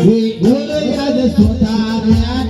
એ ઢોલ યાદ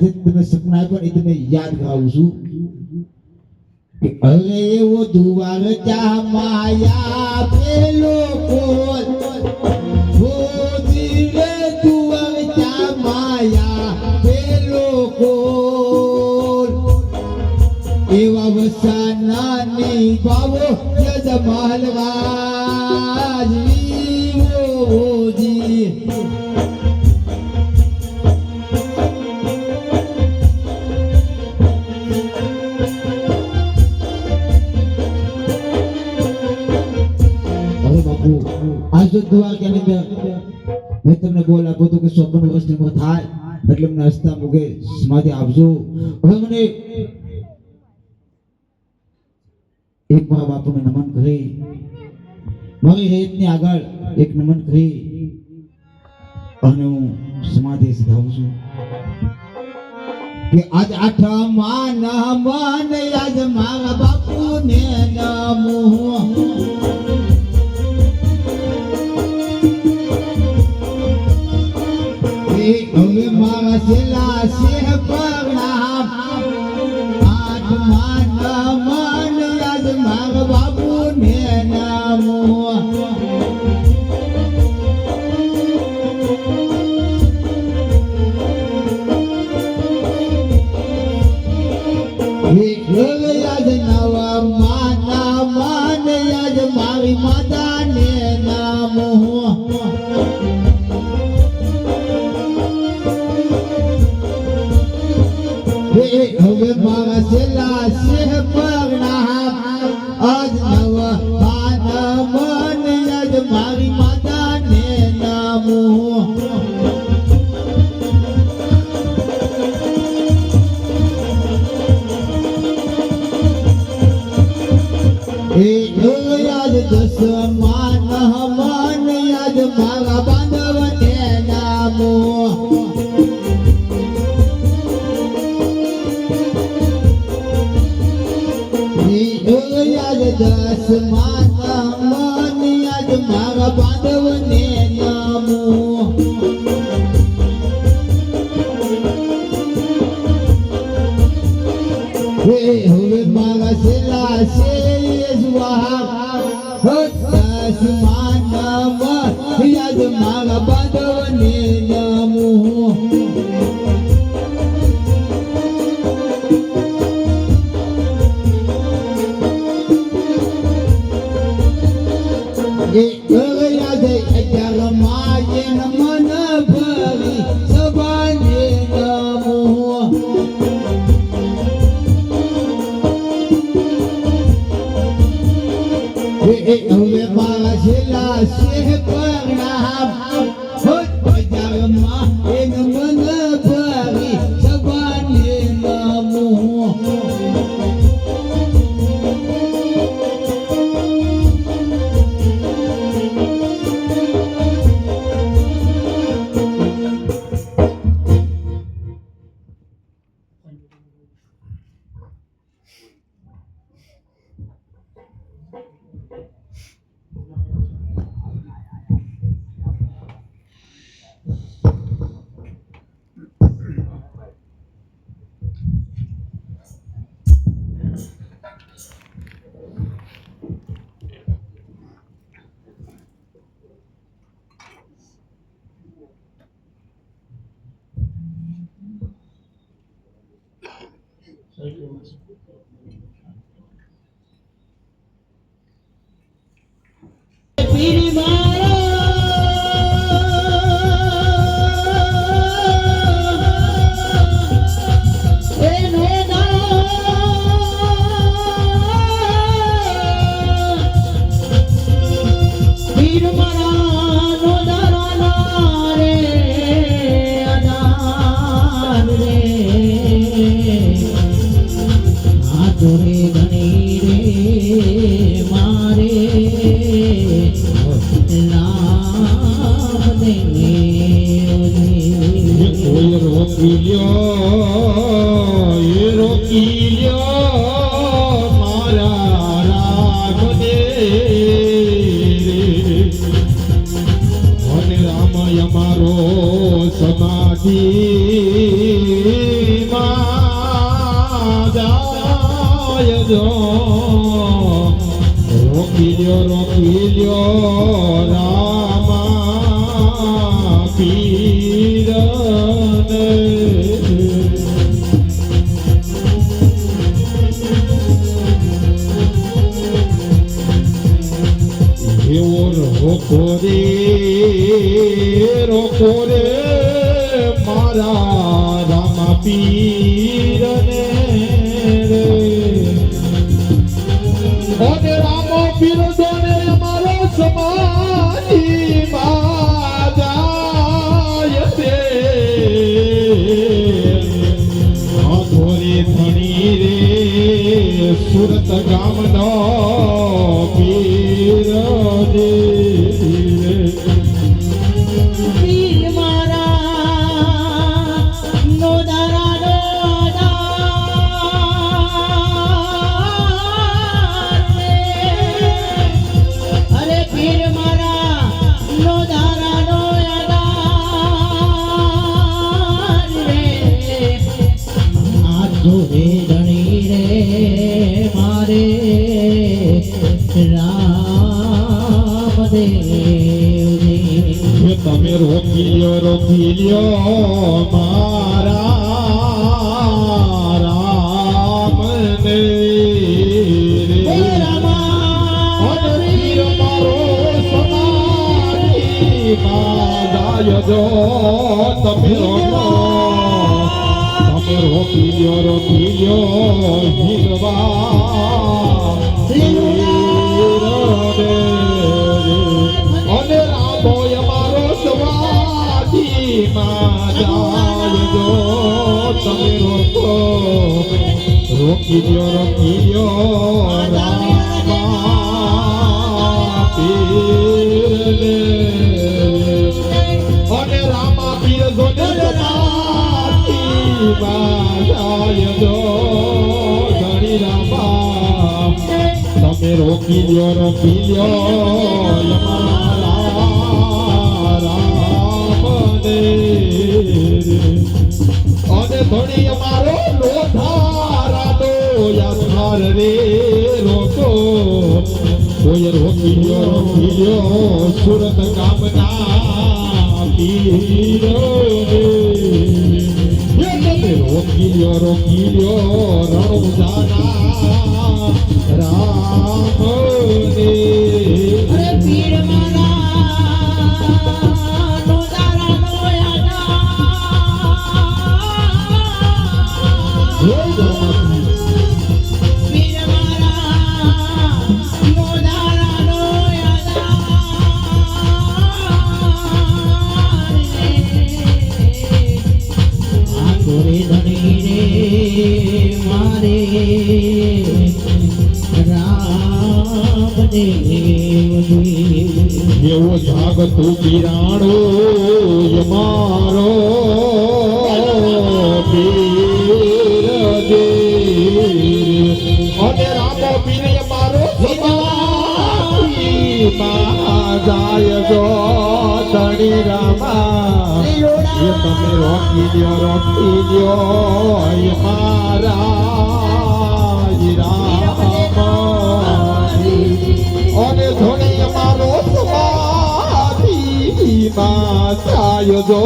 આજે તમે સપના પણ એ તમે યાદ કરાવું છું અરે એવો દુવાર ચા માયા પેલો એવા વસાનાની બાવો યજમાન વાજવી કે અંદર મેં તમને બોલ આપ્યો હતો કે ચોપન વર્ષની ઉંમર થાય. એટલે મને હસતા મૂકે, સમાધિ આપજો. હવે મને એક મારા બાપુને નમન કરી. મારી હેતની આગળ એક નમન કરી. અને હું સમાધિ સિધાવું છું. કે આજ આઠમા નમન આજ મારા બાપુને નમો. Россия! મારી માતા ને નામો. એ યાદ દસ માન હમાન યાદ મારા બાંધવ ને નામો યાદ દસ માન અમે પાછલા છે પ્રણામ Thomas. રોકી લ્યો રોકી લ્યો રામા પીરને એવો રોકો રે રોકો રે મારા રામા પીર રે રામદેવજી તમે રોકી લ્યો રોકી લ્યો મારા રામને મારા તમે રોકો રો પીલ્યો રો પીલ્યો હિરવા અને રામો અમારો સ્વાદી માજો તમે રોકો રોકી દો રોકી દો રામા પીરને રોકી લ્યો યમારા રામને અને ધણી અમારો લોધારા તો યાથાર રે રોકો કોઈ રોકી લ્યો રોકી લ્યો સુરત કામના પીરો રે એ તમે એવો જાગતું કિરાણો દે સમાધિમાં જાય જો ધણી રામા. એ તમે રોકી લ્યો રોકી યમારા રામ ધોણી અમારો સમાધિમાં થાય જો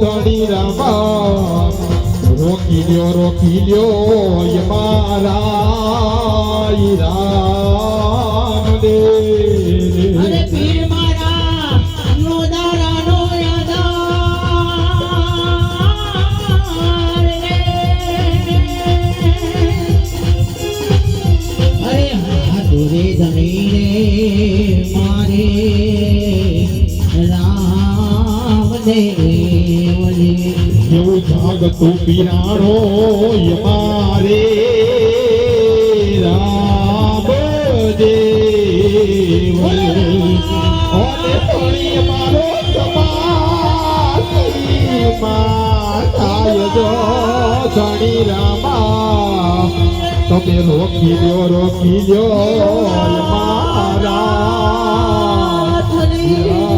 ધણી રામા રોકી લ્યો રોકી લ્યો મારા રામ દે થાય જો ધણી રામા તમે રોકી દો રોકી દો મારા. ધણી